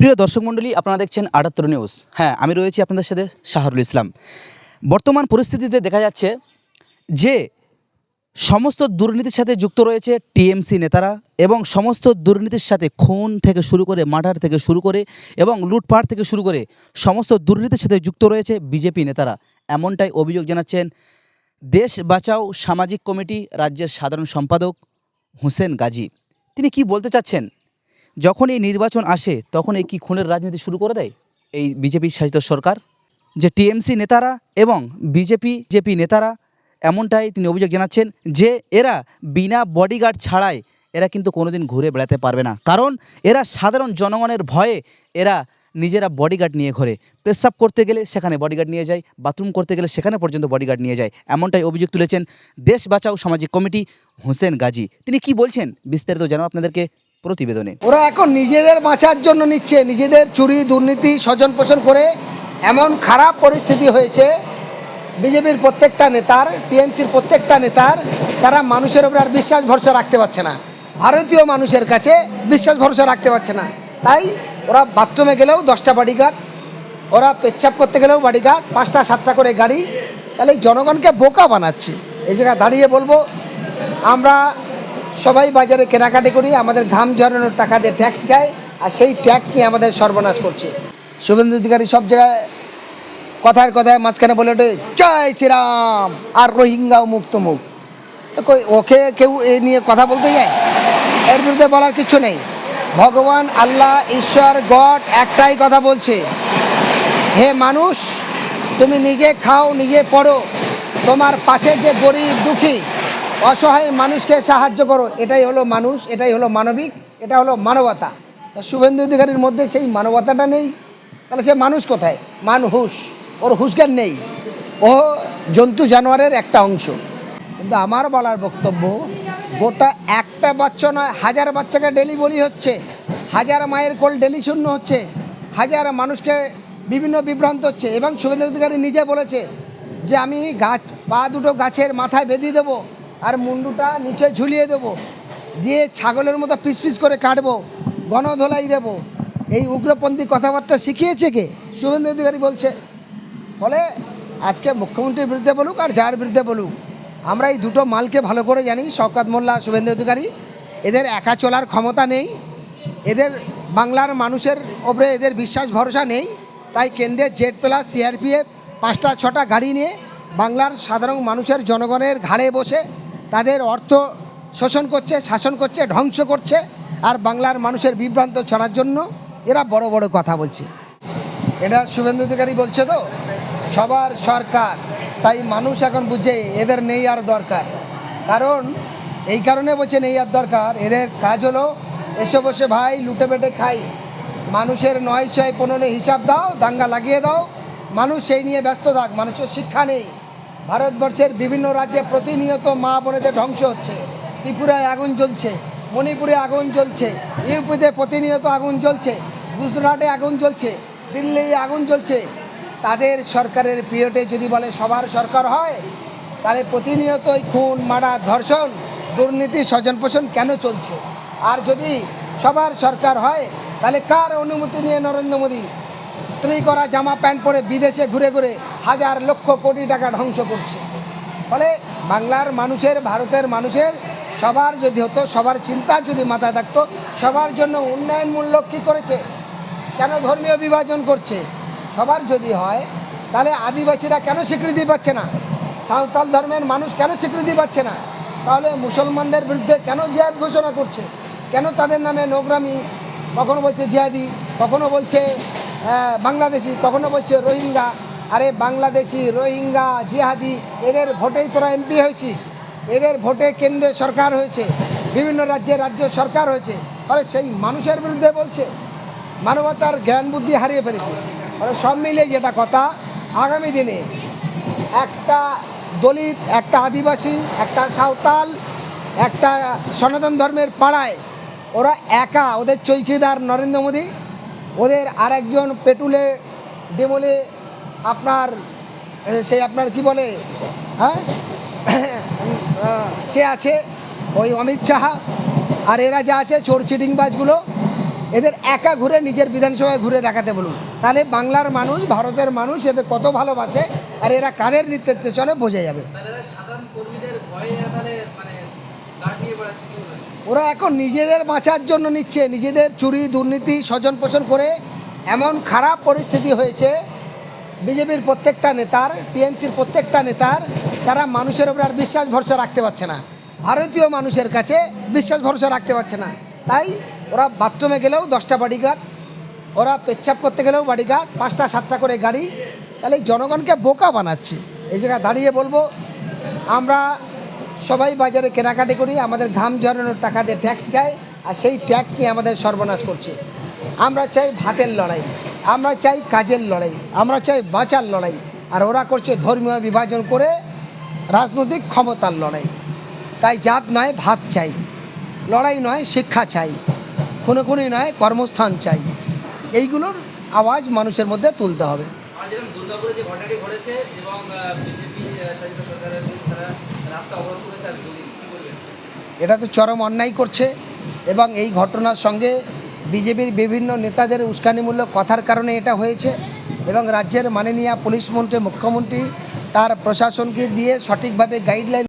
প্রিয় দর্শক মণ্ডলী, আপনারা দেখছেন আটাত্তর নিউজ। হ্যাঁ আমি রয়েছি আপনাদের সাথে শাহরুল ইসলাম। বর্তমান পরিস্থিতিতে দেখা যাচ্ছে যে সমস্ত দুর্নীতির সাথে যুক্ত রয়েছে টিএমসি নেতারা এবং সমস্ত দুর্নীতির সাথে খুন থেকে শুরু করে মার্ডার থেকে শুরু করে এবং লুটপাট থেকে শুরু করে সমস্ত দুর্নীতির সাথে যুক্ত রয়েছে বিজেপি নেতারা। এমনটাই অভিযোগ জানাচ্ছেন দেশ বাঁচাও সামাজিক কমিটি, রাজ্যের সাধারণ সম্পাদক হোসেন গাজী। তিনি কি বলতে চাচ্ছেন? যখন এই নির্বাচন আসে, তখন এই কি খুনের রাজনীতি শুরু করে দেয়? এই বিজেপি শাসিত সরকার? যে টিএমসি নেতারা এবং বিজেপি জেপি নেতারা, এমনটাই তিনি অভিযোগ জানাচ্ছেন যে এরা বিনা বডিগার্ড ছাড়াই এরা কিন্তু কোনোদিন ঘুরে বেড়াতে পারবে না। কারণ এরা সাধারণ জনগণের ভয়ে এরা নিজেরা বডিগার্ড নিয়ে ঘোরে। পেশাব করতে গেলে সেখানে বডিগার্ড নিয়ে যায় বাথরুম করতে গেলে সেখানে পর্যন্ত বডিগার্ড নিয়ে যায়। এমনটাই অভিযোগ তুলেছেন দেশ বাঁচাও সামাজিক কমিটি হোসেন গাজী। তিনি কি বলছেন? বিস্তারিত জানাব আপনাদেরকে। প্রতিবেদনে। ওরা এখন নিজেদের বাঁচার জন্য নিচ্ছে, নিজেদের চুরি, দুর্নীতি স্বজন পোষণ করে এমন খারাপ পরিস্থিতি হয়েছে। বিজেপির প্রত্যেকটা নেতার, টিএমসির প্রত্যেকটা নেতার, তারা মানুষের উপর আর বিশ্বাস ভরসা রাখতে পারছে না। ভারতীয় মানুষের কাছে বিশ্বাস ভরসা রাখতে পারছে না। তাই ওরা বাথরুমে গেলেও দশটা বাডিগার্ড ওরা পেচ্ছাপ করতে গেলেও বাডিগার্ড পাঁচটা, সাতটা করে গাড়ি। তাহলে জনগণকে বোকা বানাচ্ছে। এই জায়গায় দাঁড়িয়ে বলব, আমরা সবাই বাজারে কেনাকাটি করি, আমাদের ঘাম ঝরানোর টাকা দিয়ে ট্যাক্স চাই, আর সেই ট্যাক্স নিয়ে আমাদের সর্বনাশ করছে। শুভেন্দু অধিকারী সব জায়গায় কথার কথায় মাঝখানে বলে ওঠে, জয় শ্রীরাম! আর রোহিঙ্গা মুক্ত মুখ। ওকে কেউ এ নিয়ে কথা বলতে যায়? এর বিরুদ্ধে বলার কিছু নেই। ভগবান, আল্লাহ, ঈশ্বর, গড একটাই কথা বলছে, হে মানুষ, তুমি নিজে খাও, নিজে পড়ো। তোমার পাশে যে গরিব দুঃখী অসহায় মানুষকে সাহায্য করো। এটাই হলো মানুষ, এটাই হলো মানবিক, এটা হলো মানবতা। শুভেন্দু অধিকারীর মধ্যে সেই মানবতাটা নেই। তাহলে সে মানুষ কোথায়? মানুষ। ওর হুঁশজ্ঞান নেই। ও জন্তু জানোয়ারের একটা অংশ। কিন্তু আমার বলার বক্তব্য, গোটা একটা বাচ্চা নয়, হাজার বাচ্চাকে ডেলি বলি হচ্ছে। হাজার মায়ের কোল ডেলি শূন্য হচ্ছে। হাজার মানুষকে বিভিন্ন বিভ্রান্ত হচ্ছে। এবং শুভেন্দু অধিকারী নিজে বলেছে যে, আমি গাছ, পা দুটো গাছের মাথায় বেঁধে দেবো। মুন্ডুটা নিচে ঝুলিয়ে দেবো। দিয়ে ছাগলের মতো পিস পিস করে কাটবো। গণধোলাই দেবো। এই উগ্রপন্থী কথাবার্তা শিখিয়েছে কে? শুভেন্দু অধিকারী বলছে, ফলে আজকে মুখ্যমন্ত্রীর বিরুদ্ধে বলুক আর যার বিরুদ্ধে বলুক, আমরা এই দুটো মালকে ভালো করে জানি, শওকাত মোল্লা আর শুভেন্দু অধিকারী। এদের একা চলার ক্ষমতা নেই। এদের বাংলার মানুষের ওপরে এদের বিশ্বাস ভরসা নেই। তাই কেন্দ্রের জেড প্লাস, সিআরপিএফ, পাঁচটা, ছটা গাড়ি নিয়ে বাংলার সাধারণ মানুষের জনগণের ঘাড়ে বসে তাদের অর্থ শোষণ করছে, শাসন করছে, ধ্বংস করছে, আর বাংলার মানুষের বিভ্রান্ত ছড়ার জন্য এরা বড় বড় কথা বলছে। এটা শুভেন্দু অধিকারী বলছে তো? সবার সরকার, তাই মানুষ এখন বুঝে এদের নেই আর দরকার। কারণ এই কারণে বলছে নেই আর দরকার। এদের কাজ হলো এসে বসে ভাই লুটে বেটে খাই। মানুষের নয় ছয় পনেরো হিসাব দাও, দাঙ্গা লাগিয়ে দাও। মানুষ সেই নিয়ে ব্যস্ত থাক, মানুষের শিক্ষা নেই। ভারতবর্ষের বিভিন্ন রাজ্যে প্রতিনিয়ত মা বোনেদের ধ্বংস হচ্ছে। ত্রিপুরায় আগুন জ্বলছে, মণিপুরে আগুন জ্বলছে, ইউপিতে প্রতিনিয়ত আগুন জ্বলছে, গুজরাটে আগুন জ্বলছে দিল্লি আগুন জ্বলছে। তাদের সরকারের পিরিয়ডে যদি বলে সবার সরকার হয়, তাহলে প্রতিনিয়তই খুন, মারা, ধর্ষণ, দুর্নীতি স্বজন পোষণ কেন চলছে? আর যদি সবার সরকার হয়, তাহলে কার অনুমতি নিয়ে নরেন্দ্র মোদী স্ত্রী করা জামা প্যান্ট পরে বিদেশে ঘুরে ঘুরে হাজার লক্ষ কোটি টাকা ধ্বংস করছে। ফলে বাংলার মানুষের, ভারতের মানুষের সবার যদি হতো, সবার চিন্তা যদি মাথায় থাকতো, সবার জন্য উন্নয়নমূলক কী করেছে? কেন ধর্মীয় বিভাজন করছে? সবার যদি হয়, তাহলে আদিবাসীরা কেন স্বীকৃতি পাচ্ছে না? সাঁওতাল ধর্মের মানুষ কেন স্বীকৃতি পাচ্ছে না? তাহলে মুসলমানদের বিরুদ্ধে কেন জিহাদ ঘোষণা করছে? কেন তাদের নামে নোগ্রামি কখনো বলছে জিহাদি, কখনো বলছে বাংলাদেশি কখনো বলছে রোহিঙ্গা। আরে, বাংলাদেশি, রোহিঙ্গা, জিহাদি, এদের ভোটেই তোরা এমপি হয়েছিস। এদের ভোটে কেন্দ্রে সরকার হয়েছে, বিভিন্ন রাজ্যে রাজ্য সরকার হয়েছে। ফলে সেই মানুষের বিরুদ্ধে বলছে। মানবতার জ্ঞান বুদ্ধি হারিয়ে ফেলেছে। ফলে সব মিলে যেটা কথা, আগামী দিনে একটা দলিত, একটা আদিবাসী, একটা সাঁওতাল, একটা সনাতন ধর্মের পাড়ায় ওরা একা ওদের চৌকিদার নরেন্দ্র মোদী ওদের আরেকজন পেটুলে ডেমলে আপনার সেই আপনার কি বলে হ্যাঁ? সে আছে, ওই অমিত শাহ আর এরা যা আছে চোর চিটিংবাজগুলো, এদের একা ঘুরে নিজের বিধানসভায় ঘুরে দেখাতে বলুন। তাহলে বাংলার মানুষ, ভারতের মানুষ এদের কত ভালোবাসে, আর এরা কাদের নেতৃত্বে চলে বোঝা যাবে তাহলে সাধারণ কর্মীদের ভয়ে এরা তাহলে মানে গার্ড নিয়ে বেড়াচ্ছে কি বলবেন ওরা এখন নিজেদের বাঁচার জন্য নিচ্ছে, নিজেদের চুরি, দুর্নীতি স্বজন পোষণ করে এমন খারাপ পরিস্থিতি হয়েছে। বিজেপির প্রত্যেকটা নেতার, টিএমসির প্রত্যেকটা নেতার, তারা মানুষের উপর আর বিশ্বাস ভরসা রাখতে পারছে না। ভারতীয় মানুষের কাছে বিশ্বাস ভরসা রাখতে পারছে না। তাই ওরা বাথরুমে গেলেও দশটা বাডিগার্ড ওরা পেচ্ছাপ করতে গেলেও বাডিগার্ড পাঁচটা, সাতটা করে গাড়ি। তাহলে জনগণকে বোকা বানাচ্ছে। এই জায়গায় দাঁড়িয়ে বলব, আমরা সবাই বাজারে কেনাকাটি করি, আমাদের ঘাম ঝরানোর টাকা দিয়ে ট্যাক্স চাই, আর সেই ট্যাক্স নিয়ে আমাদের সর্বনাশ করছে। আমরা চাই ভাতের লড়াই, আমরা চাই কাজের লড়াই, আমরা চাই বাঁচার লড়াই, আর ওরা করছে ধর্মীয় বিভাজন করে রাজনৈতিক ক্ষমতার লড়াই। তাই জাত নয়, ভাত চাই। লড়াই নয়, শিক্ষা চাই। খুনোখুনি নয়, কর্মস্থান চাই। এইগুলোর আওয়াজ মানুষের মধ্যে তুলতে হবে। দুর্গাপুরে যে ঘটনাটি ঘটেছে এবং বিজেপি শাসিত সরকারের, তারা এটা তো চরম অন্যায় করছে এবং এই ঘটনার সঙ্গে বিজেপির বিভিন্ন নেতাদের উস্কানিমূলক কথার কারণে এটা হয়েছে এবং রাজ্যের মাননীয় পুলিশ মন্ত্রী, মুখ্যমন্ত্রী, তার প্রশাসনকে দিয়ে সঠিকভাবে গাইডলাইন